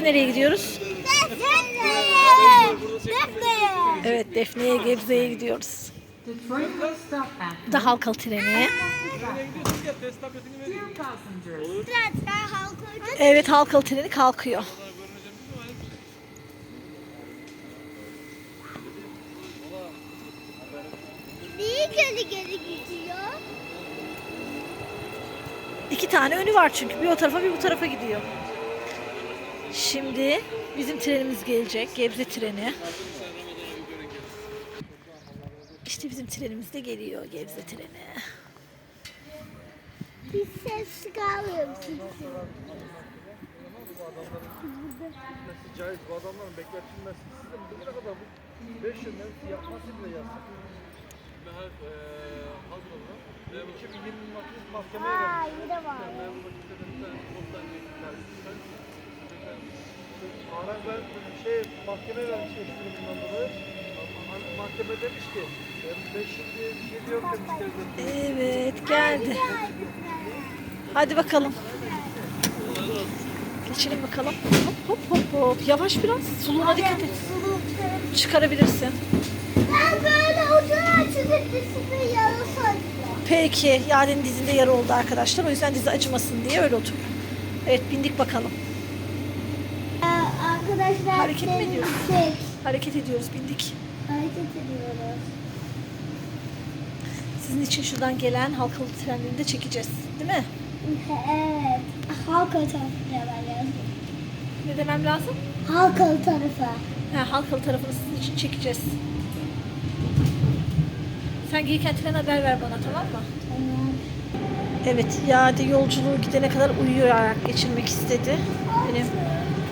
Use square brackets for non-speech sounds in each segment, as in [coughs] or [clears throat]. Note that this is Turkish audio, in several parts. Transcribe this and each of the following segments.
Biz nereye gidiyoruz? Defne'ye. Evet Defne'ye Gebze'ye gidiyoruz. Da halkalı treni. Evet halkalı treni kalkıyor. Niye geri geri gidiyor? İki tane önü var çünkü. Bir o tarafa bir bu tarafa gidiyor. Şimdi bizim trenimiz gelecek. Gebze treni. İşte bizim trenimiz de geliyor. Gebze treni. Bir ses çıkarmıyorum sizi. Nasıl caiz bu adamların bekletilmesi. Siz de bugüne kadar bu 5 yıldan yapması bile yasak. Daha halk olarak 2020 mahkemesi mahkemeye Aa vermiş. yine var. Memur kitabını bir tane toptan yayınlar. Aran ben şey mahkeme vermiş bundan dolayı. Ama Mahkeme demiş ki 5 yıl diye bir şey yok demiş devlet. Evet geldi. Hadi bakalım. Geçelim bakalım. Hop hop hop hop. Yavaş biraz. Suluğuna dikkat et. Çıkarabilirsin. Ben böyle ucuna çıkıp dizimi yarı saracağım. Peki. Yaren'in dizinde yara oldu arkadaşlar. O yüzden dizi acımasın diye öyle otur. Evet bindik bakalım. Arkadaşlar Hareket mi benim ediyorsun? Şey, Hareket ediyoruz bindik. hareket ediyoruz. Sizin için şuradan gelen halkalı trenlerini de çekeceğiz. Değil mi? Evet. Halkalı tarafı yazdım. Ne demem lazım? Halkalı tarafı. Ha, halkalı tarafını sizin için çekeceğiz. Sen gelirken tren haber ver bana tamam mı? Tamam. Evet, Yade yolculuğu gidene kadar uyuyarak geçirmek istedi. Benim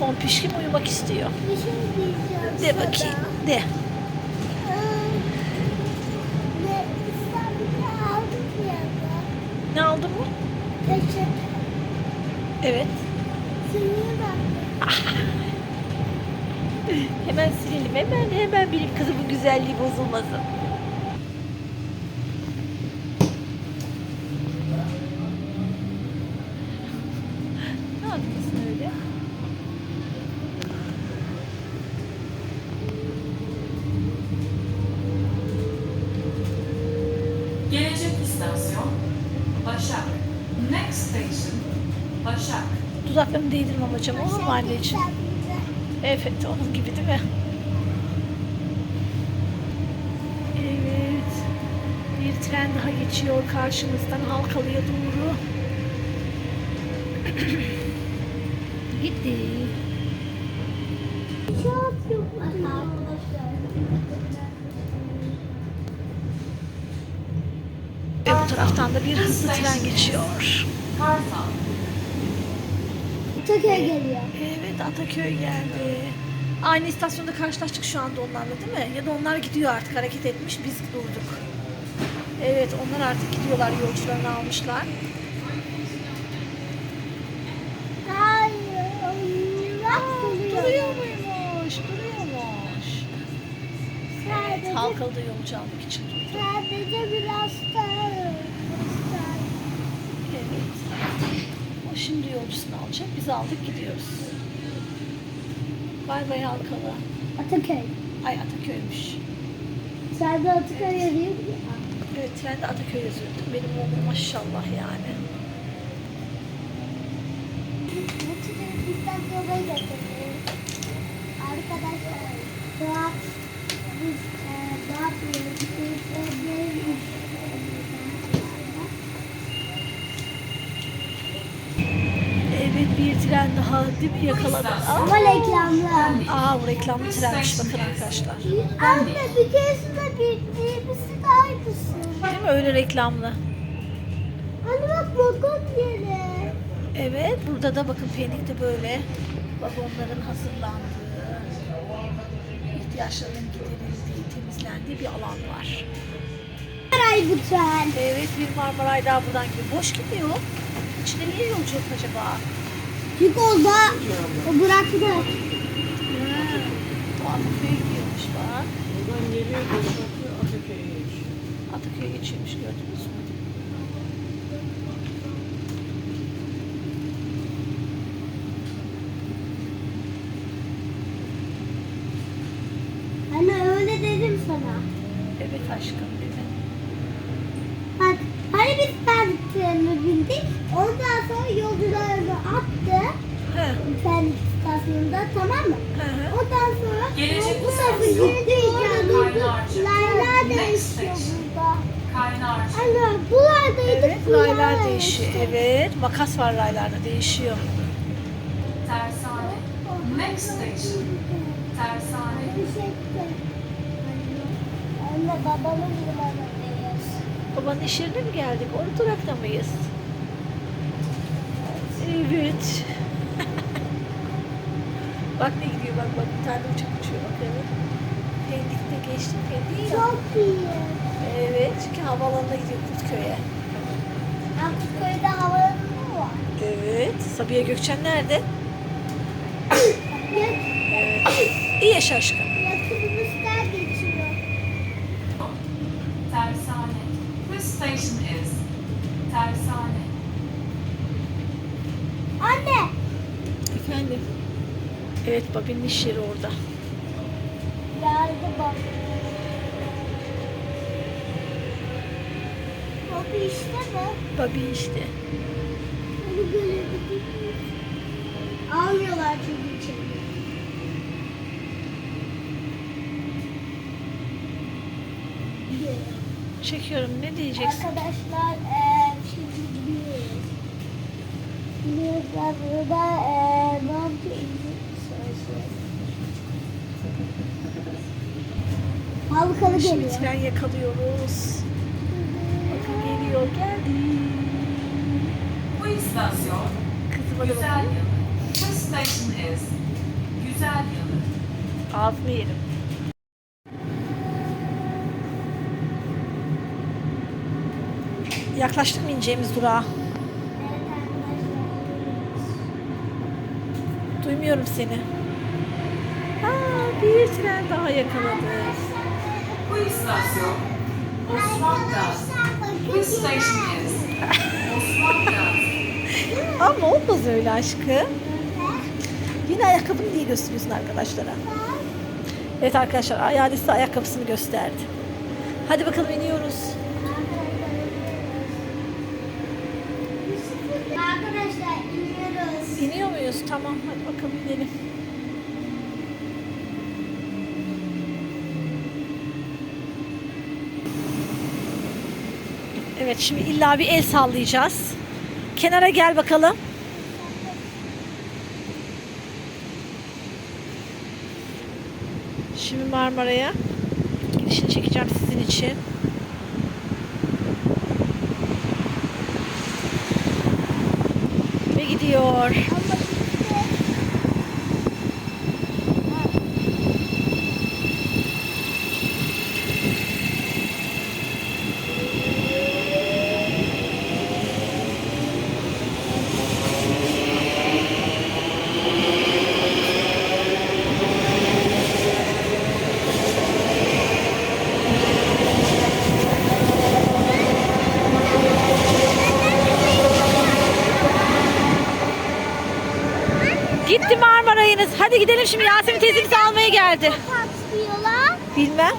pompişkim uyumak istiyor. Bir şey De bakayım, de. Ee, Ne aldın mı? Peçete. Evet. Bak. Hemen silelim, hemen hemen benim kızımın güzelliği bozulmasın. Ne yapıyorsun öyle? gelecek istasyon Başak. Next station Başak. Dudaklarını değdirmem hocam olur mu anneciğim? Evet, onun gibi değil mi? Evet. Bir tren daha geçiyor karşımızdan Halkalı'ya doğru. [clears throat] Gitti. Çok yok arkadaşlar. Taraftan da bir hızlı tren geçiyor. Ataköy geliyor. Evet Ataköy geldi. Aynı istasyonda karşılaştık şu anda onlarla değil mi? Ya da onlar gidiyor artık hareket etmiş biz durduk. Evet onlar artık gidiyorlar yolcularını almışlar. Hayır. Geliyor. Duruyor muymuş? Duruyormuş. Evet Sadece, Halkalı'da yolcu almak için durdu. sadece biraz daha. Evet. O şimdi yolcusunu alacak. Biz aldık gidiyoruz. Bay bay Halkalı. Ataköy. Ay Ataköy'müş. Sen de Ataköy yazıyor. Evet trende Ataköy yazıyordu. Benim oğlum maşallah yani. Arkadaşlar. Doğat. Biz e, Doğat yürüyüşümüz. Evet bir tren daha değil mi yakaladı? Ama reklamlı. Aa bu reklamlı trenmiş bakın arkadaşlar. Anne bir keresinde bittiğimizi de aynısı. Değil mi öyle reklamlı? Anne bak vagon yeri. Evet burada da bakın Pendik'te böyle vagonların hazırlandığı, ihtiyaçlarının giderildiği, temizlendiği bir alan var. Ay bu tren. Evet bir Marmaray daha buradan gidiyor. Boş gidiyor. İçinde niye yolcu yok acaba? Yük oldu. O bıraktı. Ha. Bu Ataköy'e gidiyormuş bak. Buradan geliyor koşuyor Ataköy'e geçiyor. Ataköy'e geçiyormuş gördünüz mü? Anne öyle dedim sana. Evet aşkım dedim. Bak hani biz ben trenine bindik. Ondan sonra yolculuğa attı. He. İstasyonunda tamam mı? Hı hı. Ondan sonra Gelecek bu sefer yeni. Laylar Next değişiyor burada. Kaynarca. Anne buralardaydık. Evet raylar değişiyor. Evet makas var raylarda değişiyor. Tersane. Next station. Tersane. Anne babamın numaradayız. Babanın iş yerine mi geldik? Orta durakta mıyız? Evet. [laughs] bak ne gidiyor bak bak bir tane uçak uçuyor bak evet. Pendik'te geçtik Pendik'i ya. Çok iyi. Evet çünkü havaalanına gidiyor Kurtköy'e. Ankara'da havalanı mı var? Evet. Sabiha Gökçen nerede? [coughs] Yak- İyi yaşa aşkım. Yakınımızdan geçiyor. Tersane. This station is Tersane. Anne. Efendim? Evet babinin iş yeri orada. Geldi bak. Baba işte mi? Babi işte. Onu görebilir? Almıyorlar çünkü içeri. Çekiyorum. Ne diyeceksin? Arkadaşlar eee şimdi gidiyoruz. Gidiyoruz burada eee ne Halkalı Şimdi geliyor. tren yakalıyoruz. Bakın geliyor geldi. Bu istasyon Güzel. Yalı. This station is Güzel Yalı. Ağzını yerim. Yaklaştık mı ineceğimiz durağa? Evet arkadaşlar. Duymuyorum seni. Aa, bir tren daha yakaladı. Bu istasyon Osman. This station is Osman. [laughs] Ama olmaz öyle aşkım. Yine ayakkabını diye gösteriyorsun arkadaşlara. Evet arkadaşlar Ayade size ayakkabısını gösterdi. Hadi bakalım iniyoruz. Arkadaşlar iniyoruz. İniyor muyuz? Tamam hadi bakalım inelim. Evet şimdi illa bir el sallayacağız. Kenara gel bakalım. Şimdi Marmara'ya gidişini çekeceğim sizin için. Ve gidiyor. Ama işte Gitti Marmara'yınız. Hadi gidelim şimdi Yasemin teyzemizi almaya geldi. Bilmem.